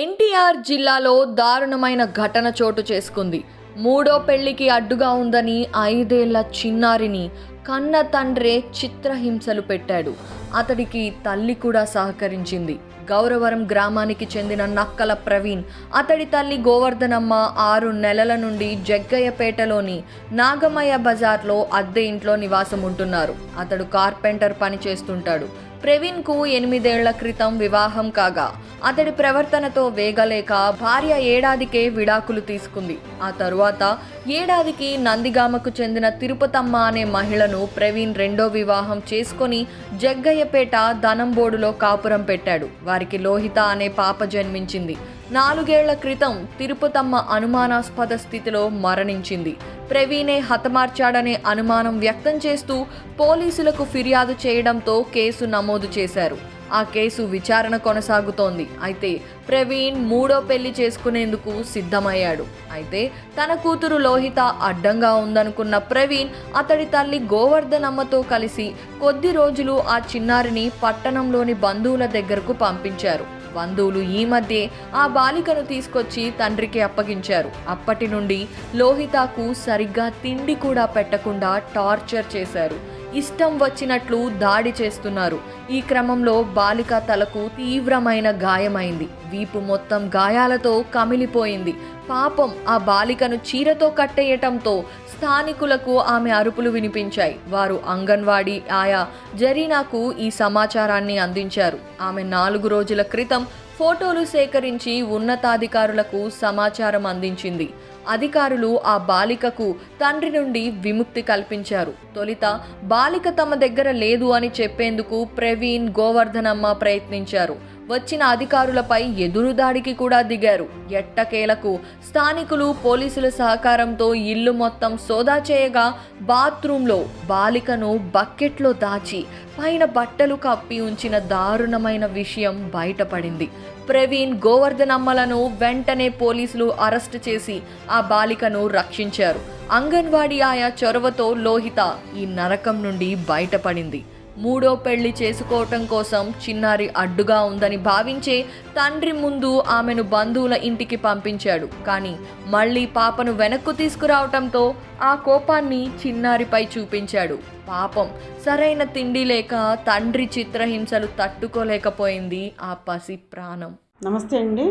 ఎన్టీఆర్ జిల్లాలో దారుణమైన ఘటన చోటు చేసుకుంది. మూడో పెళ్ళికి అడ్డుగా ఉందని ఐదేళ్ళ చిన్నారిని కన్న తండ్రే చిత్రహింసలు పెట్టాడు. అతడికి తల్లి కూడా సహకరించింది. గౌరవరం గ్రామానికి చెందిన నక్కల ప్రవీణ్ అతడి తల్లి గోవర్ధనమ్మ ఆరు నెలల నుండి జగ్గయ్యపేటలోని నాగమయ్య బజార్లో అద్దె ఇంట్లో నివాసం ఉంటున్నారు అతడు కార్పెంటర్ పని చేస్తుంటాడు ప్రవీణ్కు ఎనిమిదేళ్ళ క్రితం వివాహం కాగా అతడి ప్రవర్తనతో వేగలేక భార్య ఏడాదికే విడాకులు తీసుకుంది. ఆ తరువాత ఏడాదికి నందిగామకు చెందిన తిరుపతమ్మ అనే మహిళను ప్రవీణ్ రెండో వివాహం చేసుకొని జగ్గయ్యపేట ధనంబోడులో కాపురం పెట్టాడు. వారికి లోహిత అనే పాప జన్మించింది. నాలుగేళ్ళ క్రితం తిరుపతమ్మ అనుమానాస్పద స్థితిలో మరణించింది. ప్రవీణే హతమార్చాడనే అనుమానం వ్యక్తం చేస్తూ పోలీసులకు ఫిర్యాదు చేయడంతో కేసు నమోదు చేశారు. ఆ కేసు విచారణ కొనసాగుతోంది. అయితే ప్రవీణ్ మూడో పెళ్ళి చేసుకునేందుకు సిద్ధమయ్యాడు. అయితే తన కూతురు లోహిత అడ్డంగా ఉందనుకున్న ప్రవీణ్ అతడి తల్లి గోవర్ధనమ్మతో కలిసి కొద్ది రోజులు ఆ చిన్నారిని పట్టణంలోని బంధువుల దగ్గరకు పంపించారు. బంధువులు ఈ మధ్య ఆ బాలికను తీసుకొచ్చి తండ్రికి అప్పగించారు. అప్పటి నుండి లోహితాకు సరిగ్గా తిండి కూడా పెట్టకుండా టార్చర్ చేశారు. ఇష్టం వచ్చినట్లు దాడి చేస్తున్నారు. ఈ క్రమంలో బాలిక తలకు తీవ్రమైన గాయమైంది. వీపు మొత్తం గాయాలతో కమిలిపోయింది. పాపం ఆ బాలికను చీరతో కట్టేయటంతో స్థానికులకు ఆమె అరుపులు వినిపించాయి. వారు అంగన్వాడీ ఆయా జరీనాకు ఈ సమాచారాన్ని అందించారు. ఆమె నాలుగు రోజుల క్రితం ఫోటోలు సేకరించి ఉన్నతాధికారులకు సమాచారం అందించింది. అధికారులు ఆ బాలికకు తండ్రి నుండి విముక్తి కల్పించారు. తొలిత బాలిక తమ దగ్గర లేదు అని చెప్పేందుకు ప్రవీణ్ గోవర్ధనమ్మ ప్రయత్నించారు. వచ్చిన అధికారులపై ఎదురుదాడికి కూడా దిగారు. ఎట్టకేలకు స్థానికులు పోలీసుల సహకారంతో ఇల్లు మొత్తం సోదా చేయగా బాత్రూంలో బాలికను బకెట్లో దాచి పైన బట్టలు కప్పి ఉంచిన దారుణమైన విషయం బయటపడింది. ప్రవీణ్ గోవర్ధనమ్మలను వెంటనే పోలీసులు అరెస్ట్ చేసి ఆ బాలికను రక్షించారు. అంగన్వాడీ ఆయా చొరవతో లోహిత ఈ నరకం నుండి బయటపడింది. మూడో పెళ్ళి చేసుకోవటం కోసం చిన్నారి అడ్డుగా ఉందని భావించే తండ్రి ముందు ఆమెను బంధువుల ఇంటికి పంపించాడు. కానీ మళ్ళీ పాపను వెనక్కు తీసుకురావటంతో ఆ కోపాన్ని చిన్నారిపై చూపించాడు. పాపం సరైన తిండి లేక తండ్రి చిత్రహింసలు తట్టుకోలేకపోయింది ఆ పసి ప్రాణం. నమస్తే అండి.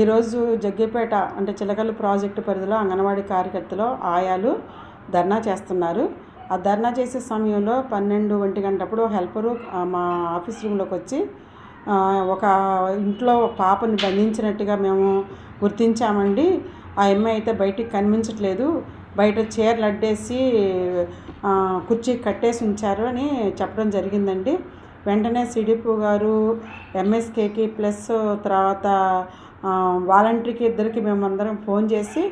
ఈరోజు జగ్గేపేట అంటే చిలకలు ప్రాజెక్టు పరిధిలో అంగన్వాడీ కార్యకర్తలో ఆయాలు ధర్నా చేస్తున్నారు. ఆ ధర్నా చేసే సమయంలో పన్నెండు ఒంటి గంటప్పుడు హెల్పరు మా ఆఫీస్ రూమ్లోకి వచ్చి ఒక ఇంట్లో పాపని బంధించినట్టుగా మేము గుర్తించామండి. ఆ అమ్మాయి అయితే బయటికి కనిపించట్లేదు. బయట చీరలు అడ్డేసి కుర్చీ కట్టేసి ఉంచారు అని చెప్పడం జరిగిందండి. వెంటనే సిడిపు గారు ఎంఎస్కేకి ప్లస్ తర్వాత వాలంటీర్కి ఇద్దరికి మేమందరం ఫోన్ చేసి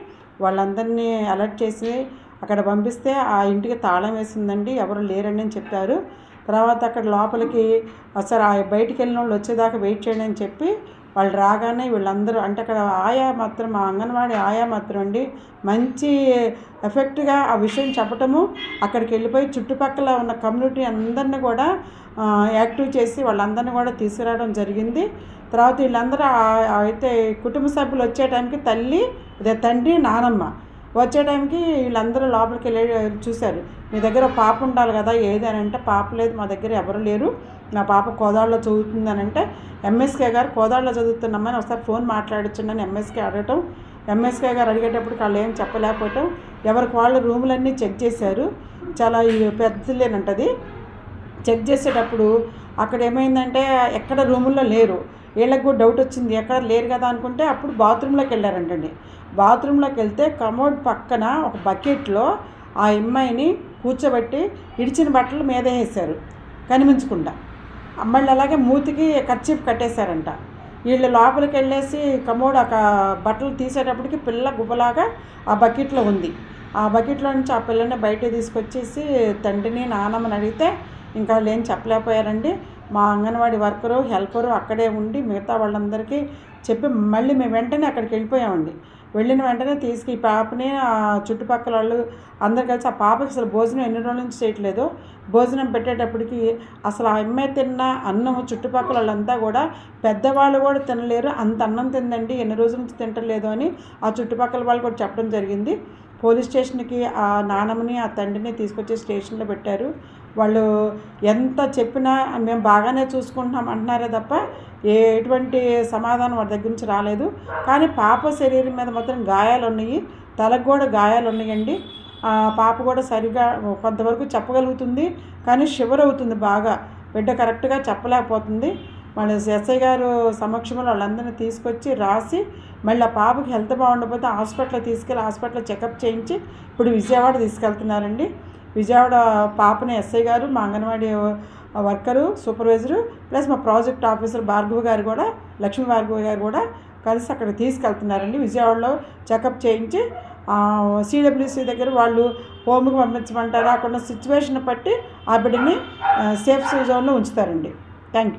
వాళ్ళందరినీ అలర్ట్ చేసి అక్కడ పంపిస్తే ఆ ఇంటికి తాళం వేసిందండి ఎవరు లేరండి అని చెప్పారు. తర్వాత అక్కడ లోపలికి సరే ఆ బయటికి వెళ్ళిన వాళ్ళు వచ్చేదాకా వెయిట్ చేయండి అని చెప్పి వాళ్ళు రాగానే వీళ్ళందరూ అంటే అక్కడ ఆయా మాత్రం మా అంగన్వాడీ ఆయా మాత్రం అండి మంచి ఎఫెక్ట్గా ఆ విషయం చెప్పటము అక్కడికి వెళ్ళిపోయి చుట్టుపక్కల ఉన్న కమ్యూనిటీ అందరిని కూడా యాక్టివ్ చేసి వాళ్ళందరినీ కూడా తీసుకురావడం జరిగింది. తర్వాత వీళ్ళందరూ అయితే కుటుంబ సభ్యులు వచ్చే టైంకి తల్లి అదే తండ్రి నానమ్మ వచ్చే టైంకి వీళ్ళందరూ లోపలికి వెళ్ళి చూశారు. మీ దగ్గర పాప ఉండాలి కదా ఏది? అని అంటే పాప లేదు మా దగ్గర ఎవరు లేరు. నా పాప కోదాళ్ళలో చదువుతుంది అని అంటే ఎంఎస్కే గారు కోదాళ్ళలో చదువుతున్నామని ఒకసారి ఫోన్ మాట్లాడొచ్చండి ఎంఎస్కే అడగటం. ఎంఎస్కే గారు అడిగేటప్పుడు వాళ్ళు ఏం చెప్పలేకపోవటం. ఎవరికి వాళ్ళు రూములన్నీ చెక్ చేశారు. చాలా పెద్దలేనంటది చెక్ చేసేటప్పుడు అక్కడ ఏమైందంటే ఎక్కడ రూముల్లో లేరు. వీళ్ళకి కూడా డౌట్ వచ్చింది. ఎక్కడ లేరు కదా అనుకుంటే అప్పుడు బాత్రూంలోకి వెళ్ళారంటండి. బాత్రూంలోకి వెళ్తే కమోడ్ పక్కన ఒక బకెట్లో ఆ అమ్మాయిని కూర్చోబెట్టి ఇడిచిన బట్టలు మీద వేసారు కనిపించకుండా. మళ్ళీ అలాగే మూతికి కర్చీఫ్ కట్టేశారంట. వీళ్ళు లోపలికి వెళ్ళేసి కమోడ్ ఒక బట్టలు తీసేటప్పటికి పిల్ల గుబలాగా ఆ బకెట్లో ఉంది. ఆ బకెట్లో నుంచి ఆ పిల్లని బయట తీసుకొచ్చేసి తండ్రిని నానమ్మని అడిగితే ఇంకా వాళ్ళు ఏం చెప్పలేకపోయారండి. మా అంగన్వాడీ వర్కరు హెల్పరు అక్కడే ఉండి మిగతా వాళ్ళందరికీ చెప్పి మళ్ళీ మేము వెంటనే అక్కడికి వెళ్ళిపోయామండి. వెళ్ళిన వెంటనే తీసుకు ఈ పాపని ఆ చుట్టుపక్కల వాళ్ళు అందరు కలిసి ఆ పాపకి అసలు భోజనం ఎన్ని రోజుల నుంచి చేయట్లేదు. భోజనం పెట్టేటప్పటికి అసలు ఆ అమ్మాయి తిన్న అన్నం చుట్టుపక్కల వాళ్ళంతా కూడా పెద్దవాళ్ళు కూడా తినలేరు. అంత అన్నం తిందండి ఎన్ని రోజుల నుంచి తింటలేదు అని ఆ చుట్టుపక్కల వాళ్ళు కూడా చెప్పడం జరిగింది. పోలీస్ స్టేషన్కి ఆ నాన్నమ్మని ఆ తండ్రిని తీసుకొచ్చి స్టేషన్లో పెట్టారు. వాళ్ళు ఎంత చెప్పినా మేము బాగానే చూసుకుంటున్నాం అంటున్నారే తప్ప ఏ ఎటువంటి సమాధానం వాడి దగ్గర నుంచి రాలేదు. కానీ పాప శరీరం మీద మాత్రం గాయాలు ఉన్నాయి. తలకు కూడా గాయాలు ఉన్నాయండి. పాప కూడా సరిగా కొంతవరకు చెప్పగలుగుతుంది. కానీ షివర్ అవుతుంది బాగా. బిడ్డ కరెక్ట్గా చెప్పలేకపోతుంది. వాళ్ళ ఎస్ఐ గారు సమక్షంలో వాళ్ళందరినీ తీసుకొచ్చి రాసి మళ్ళీ ఆ పాపకి హెల్త్ బాగుండకపోతే హాస్పిటల్ తీసుకెళ్ళి హాస్పిటల్లో చెకప్ చేయించి ఇప్పుడు విజయవాడ తీసుకెళ్తున్నారండి. విజయవాడ పాపని ఎస్ఐ గారు మా అంగన్వాడీ వర్కరు సూపర్వైజరు ప్లస్ మా ప్రాజెక్ట్ ఆఫీసర్ భార్గవ గారు కూడా లక్ష్మీ భార్గవ గారు కూడా కలిసి అక్కడ తీసుకెళ్తున్నారండి. విజయవాడలో చెకప్ చేయించి సిడబ్ల్యూసి దగ్గర వాళ్ళు హోమ్కి పంపించమంటారు అక్కడ సిచ్యువేషన్ బట్టి ఆ బిడ్డని సేఫ్ జోన్లో ఉంచుతారండి. Thank you